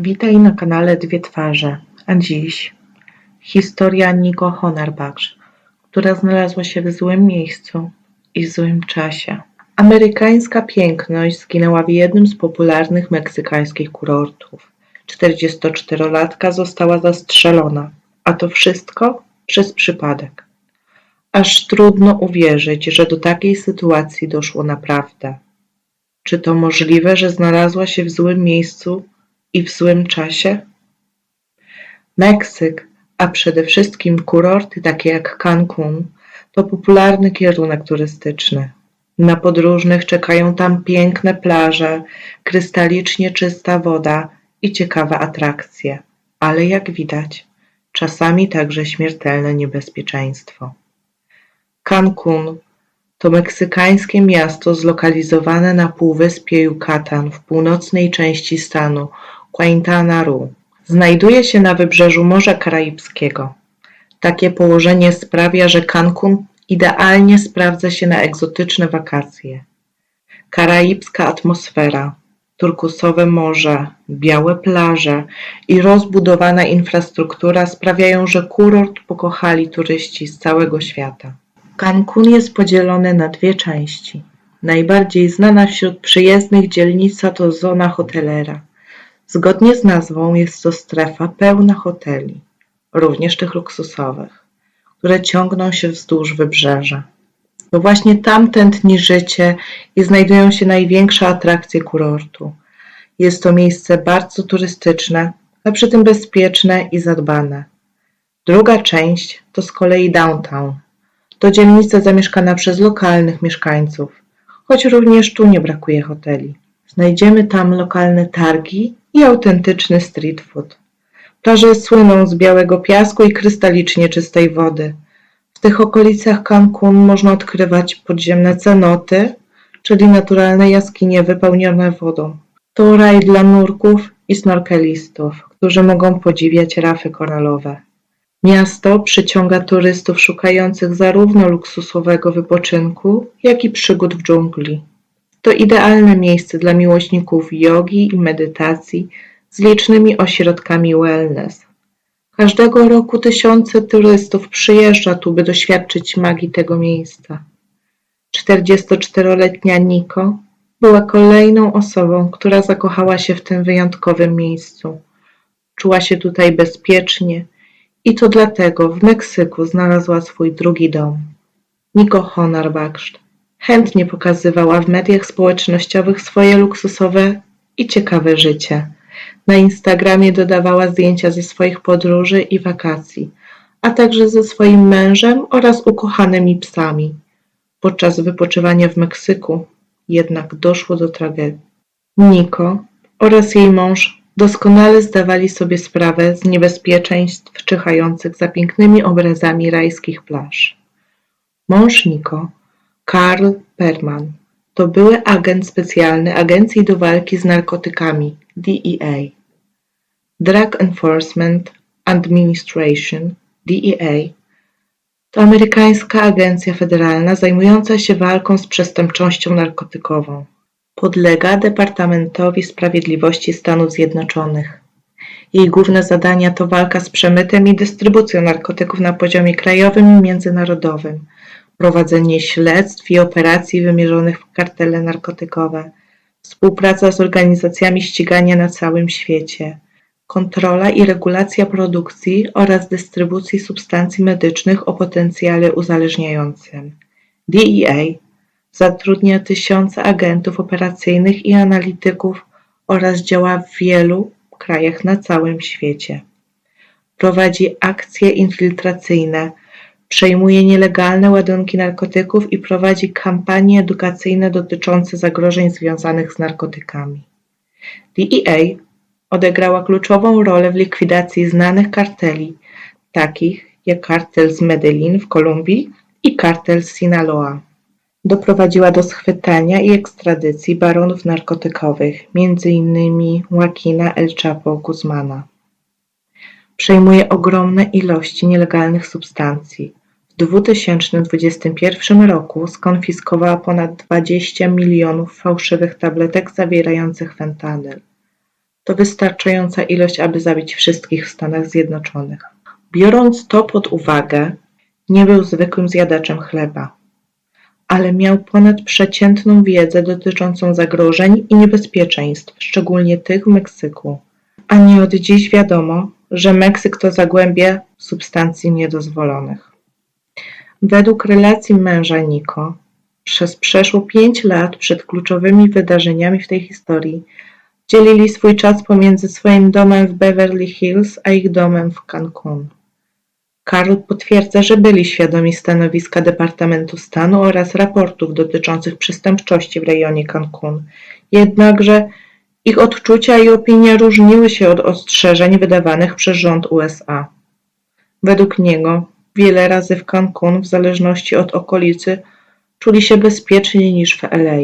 Witaj na kanale Dwie Twarze, a dziś historia Niko Honorbacz, która znalazła się w złym miejscu i w złym czasie. Amerykańska piękność zginęła w jednym z popularnych meksykańskich kurortów. 44-latka została zastrzelona, a to wszystko przez przypadek. Aż trudno uwierzyć, że do takiej sytuacji doszło naprawdę. Czy to możliwe, że znalazła się w złym miejscu i w złym czasie? Meksyk, a przede wszystkim kurorty takie jak Cancun, to popularny kierunek turystyczny. Na podróżnych czekają tam piękne plaże, krystalicznie czysta woda i ciekawe atrakcje, ale jak widać, czasami także śmiertelne niebezpieczeństwo. Cancun to meksykańskie miasto zlokalizowane na półwyspie Yucatan w północnej części stanu Quintana Roo. Znajduje się na wybrzeżu Morza Karaibskiego. Takie położenie sprawia, że Cancun idealnie sprawdza się na egzotyczne wakacje. Karaibska atmosfera, turkusowe morze, białe plaże i rozbudowana infrastruktura sprawiają, że kurort pokochali turyści z całego świata. Cancun jest podzielony na dwie części. Najbardziej znana wśród przyjezdnych dzielnica to zona hotelera. Zgodnie z nazwą jest to strefa pełna hoteli, również tych luksusowych, które ciągną się wzdłuż wybrzeża. To właśnie tam tętni życie i znajdują się największe atrakcje kurortu. Jest to miejsce bardzo turystyczne, a przy tym bezpieczne i zadbane. Druga część to z kolei downtown. To dzielnica zamieszkana przez lokalnych mieszkańców, choć również tu nie brakuje hoteli. Znajdziemy tam lokalne targi i autentyczny street food. Plaże słyną z białego piasku i krystalicznie czystej wody. W tych okolicach Cancun można odkrywać podziemne cenoty, czyli naturalne jaskinie wypełnione wodą. To raj dla nurków i snorkelistów, którzy mogą podziwiać rafy koralowe. Miasto przyciąga turystów szukających zarówno luksusowego wypoczynku, jak i przygód w dżungli. To idealne miejsce dla miłośników jogi i medytacji z licznymi ośrodkami wellness. Każdego roku tysiące turystów przyjeżdża tu, by doświadczyć magii tego miejsca. 44-letnia Niko była kolejną osobą, która zakochała się w tym wyjątkowym miejscu. Czuła się tutaj bezpiecznie i to dlatego w Meksyku znalazła swój drugi dom. Niko Honorbacz chętnie pokazywała w mediach społecznościowych swoje luksusowe i ciekawe życie. Na Instagramie dodawała zdjęcia ze swoich podróży i wakacji, a także ze swoim mężem oraz ukochanymi psami. Podczas wypoczywania w Meksyku jednak doszło do tragedii. Niko oraz jej mąż doskonale zdawali sobie sprawę z niebezpieczeństw czyhających za pięknymi obrazami rajskich plaż. Mąż Niko, Karl Perman, to były agent specjalny Agencji do Walki z Narkotykami DEA. Drug Enforcement Administration DEA to amerykańska agencja federalna zajmująca się walką z przestępczością narkotykową. Podlega Departamentowi Sprawiedliwości Stanów Zjednoczonych. Jej główne zadania to walka z przemytem i dystrybucją narkotyków na poziomie krajowym i międzynarodowym, prowadzenie śledztw i operacji wymierzonych w kartele narkotykowe, współpraca z organizacjami ścigania na całym świecie, kontrola i regulacja produkcji oraz dystrybucji substancji medycznych o potencjale uzależniającym. DEA zatrudnia tysiące agentów operacyjnych i analityków oraz działa w wielu krajach na całym świecie. Prowadzi akcje infiltracyjne, przejmuje nielegalne ładunki narkotyków i prowadzi kampanie edukacyjne dotyczące zagrożeń związanych z narkotykami. DEA odegrała kluczową rolę w likwidacji znanych karteli, takich jak kartel z Medellin w Kolumbii i kartel z Sinaloa. Doprowadziła do schwytania i ekstradycji baronów narkotykowych, m.in. Joaquina El Chapo Guzmana. Przejmuje ogromne ilości nielegalnych substancji. W 2021 roku skonfiskowała ponad 20 milionów fałszywych tabletek zawierających fentanyl. to wystarczająca ilość, aby zabić wszystkich w Stanach Zjednoczonych. Biorąc to pod uwagę, nie był zwykłym zjadaczem chleba, ale miał ponadprzeciętną wiedzę dotyczącą zagrożeń i niebezpieczeństw, szczególnie tych w Meksyku. A nie od dziś wiadomo, że Meksyk to zagłębie substancji niedozwolonych. Według relacji męża Niko, przez przeszło pięć lat przed kluczowymi wydarzeniami w tej historii dzielili swój czas pomiędzy swoim domem w Beverly Hills a ich domem w Cancun. Karl potwierdza, że byli świadomi stanowiska Departamentu Stanu oraz raportów dotyczących przestępczości w rejonie Cancun, jednakże ich odczucia i opinie różniły się od ostrzeżeń wydawanych przez rząd USA. Według niego wiele razy w Cancun, w zależności od okolicy, czuli się bezpieczniej niż w LA.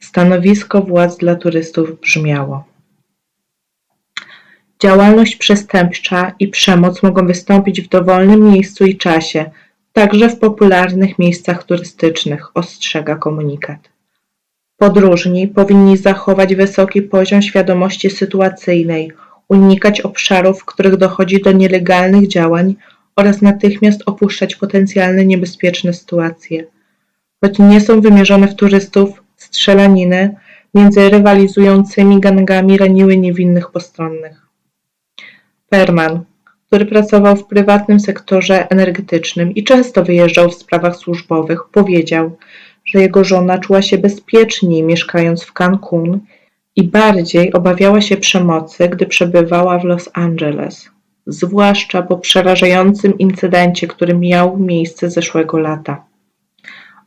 Stanowisko władz dla turystów brzmiało: Działalność przestępcza i przemoc mogą wystąpić w dowolnym miejscu i czasie, także w popularnych miejscach turystycznych, ostrzega komunikat. Podróżni powinni zachować wysoki poziom świadomości sytuacyjnej, unikać obszarów, w których dochodzi do nielegalnych działań oraz natychmiast opuszczać potencjalnie niebezpieczne sytuacje. Choć nie są wymierzone w turystów, strzelaniny między rywalizującymi gangami raniły niewinnych postronnych. Perman, który pracował w prywatnym sektorze energetycznym i często wyjeżdżał w sprawach służbowych, powiedział, że jego żona czuła się bezpieczniej mieszkając w Cancun i bardziej obawiała się przemocy, gdy przebywała w Los Angeles, zwłaszcza po przerażającym incydencie, który miał miejsce zeszłego lata.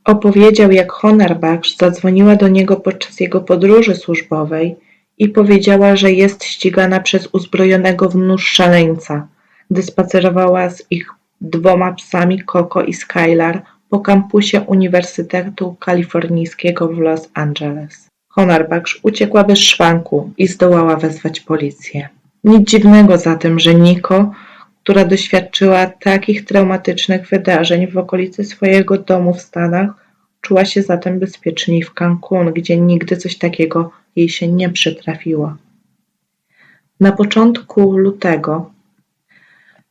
Opowiedział, jak Honorbach zadzwoniła do niego podczas jego podróży służbowej i powiedziała, że jest ścigana przez uzbrojonego w nóż szaleńca, gdy spacerowała z ich dwoma psami Coco i Skylar po kampusie Uniwersytetu Kalifornijskiego w Los Angeles. Honorbach uciekła bez szwanku i zdołała wezwać policję. Nic dziwnego zatem, że Niko, która doświadczyła takich traumatycznych wydarzeń w okolicy swojego domu w Stanach, czuła się zatem bezpieczniej w Cancun, gdzie nigdy coś takiego jej się nie przytrafiło. Na początku lutego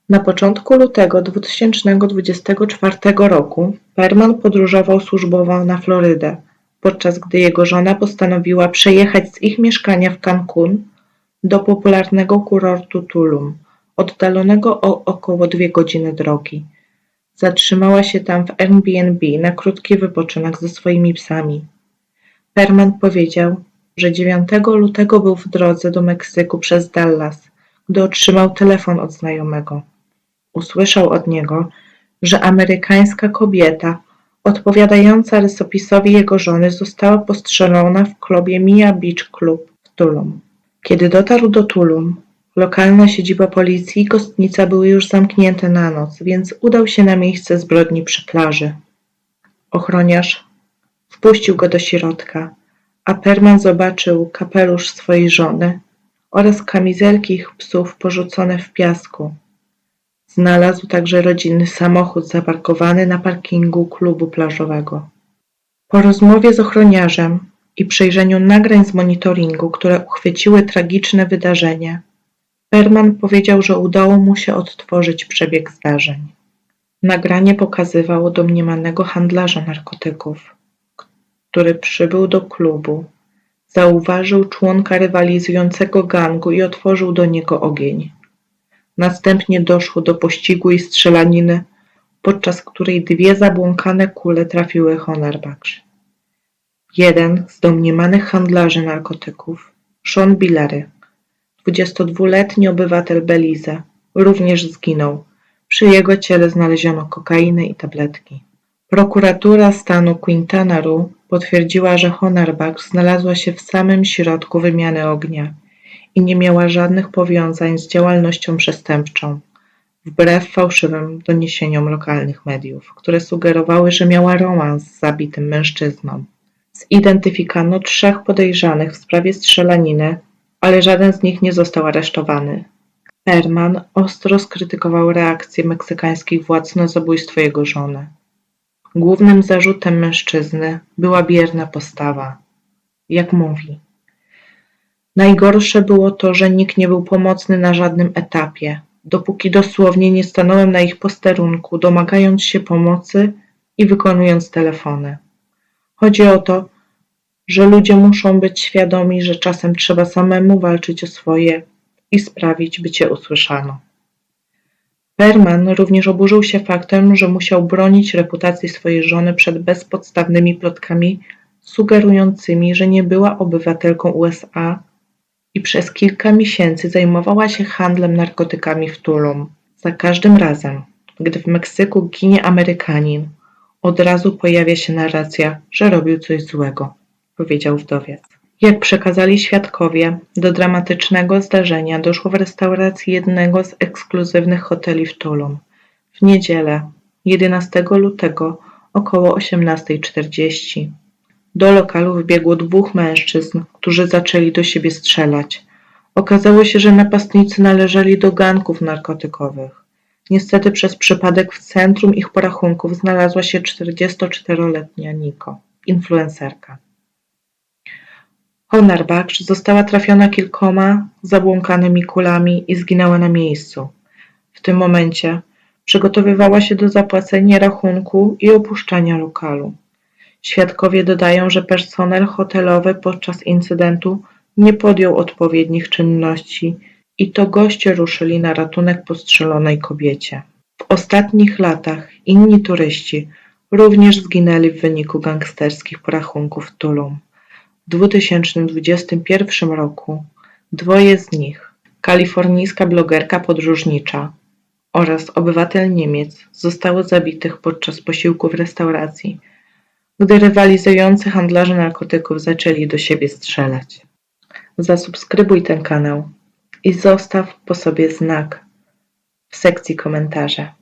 na początku lutego 2024 roku Perman podróżował służbowo na Florydę, podczas gdy jego żona postanowiła przejechać z ich mieszkania w Cancun do popularnego kurortu Tulum, oddalonego o około dwie godziny drogi. Zatrzymała się tam w Airbnb na krótki wypoczynek ze swoimi psami. Perman powiedział, że 9 lutego był w drodze do Meksyku przez Dallas, gdy otrzymał telefon od znajomego. Usłyszał od niego, że amerykańska kobieta, odpowiadająca rysopisowi jego żony, została postrzelona w klubie Mia Beach Club w Tulum. Kiedy dotarł do Tulum, lokalna siedziba policji i kostnica były już zamknięte na noc, więc udał się na miejsce zbrodni przy plaży. Ochroniarz wpuścił go do środka, a Perman zobaczył kapelusz swojej żony oraz kamizelki ich psów porzucone w piasku. Znalazł także rodzinny samochód zaparkowany na parkingu klubu plażowego. Po rozmowie z ochroniarzem i przejrzeniu nagrań z monitoringu, które uchwyciły tragiczne wydarzenie, Perman powiedział, że udało mu się odtworzyć przebieg zdarzeń. Nagranie pokazywało domniemanego handlarza narkotyków, który przybył do klubu, zauważył członka rywalizującego gangu i otworzył do niego ogień. Następnie doszło do pościgu i strzelaniny, podczas której dwie zabłąkane kule trafiły Honerbach. Jeden z domniemanych handlarzy narkotyków, Sean Billery, 22-letni obywatel Belize, również zginął. Przy jego ciele znaleziono kokainę i tabletki. Prokuratura stanu Quintana Roo potwierdziła, że Honerbach znalazła się w samym środku wymiany ognia i nie miała żadnych powiązań z działalnością przestępczą, wbrew fałszywym doniesieniom lokalnych mediów, które sugerowały, że miała romans z zabitym mężczyzną. Zidentyfikowano trzech podejrzanych w sprawie strzelaniny, ale żaden z nich nie został aresztowany. Herman ostro skrytykował reakcję meksykańskich władz na zabójstwo jego żony. Głównym zarzutem mężczyzny była bierna postawa. Jak mówi, Najgorsze było to, że nikt nie był pomocny na żadnym etapie, dopóki dosłownie nie stanąłem na ich posterunku, domagając się pomocy i wykonując telefony. Chodzi o to, że ludzie muszą być świadomi, że czasem trzeba samemu walczyć o swoje i sprawić, by cię usłyszano. Berman również oburzył się faktem, że musiał bronić reputacji swojej żony przed bezpodstawnymi plotkami sugerującymi, że nie była obywatelką USA i przez kilka miesięcy zajmowała się handlem narkotykami w Tulum. Za każdym razem, gdy w Meksyku ginie Amerykanin, od razu pojawia się narracja, że robił coś złego, powiedział wdowiec. Jak przekazali świadkowie, do dramatycznego zdarzenia doszło w restauracji jednego z ekskluzywnych hoteli w Tulum. W niedzielę, 11 lutego, około 18.40. Do lokalu wbiegło dwóch mężczyzn, którzy zaczęli do siebie strzelać. Okazało się, że napastnicy należeli do ganków narkotykowych. Niestety przez przypadek w centrum ich porachunków znalazła się 44-letnia Niko, influencerka. Honor Baksh została trafiona kilkoma zabłąkanymi kulami i zginęła na miejscu. W tym momencie przygotowywała się do zapłacenia rachunku i opuszczania lokalu. Świadkowie dodają, że personel hotelowy podczas incydentu nie podjął odpowiednich czynności i to goście ruszyli na ratunek postrzelonej kobiecie. W ostatnich latach inni turyści również zginęli w wyniku gangsterskich porachunków w Tulum. W 2021 roku dwoje z nich, kalifornijska blogerka podróżnicza oraz obywatel Niemiec, zostało zabitych podczas posiłku w restauracji, gdy rywalizujący handlarze narkotyków zaczęli do siebie strzelać. Zasubskrybuj ten kanał i zostaw po sobie znak w sekcji komentarza.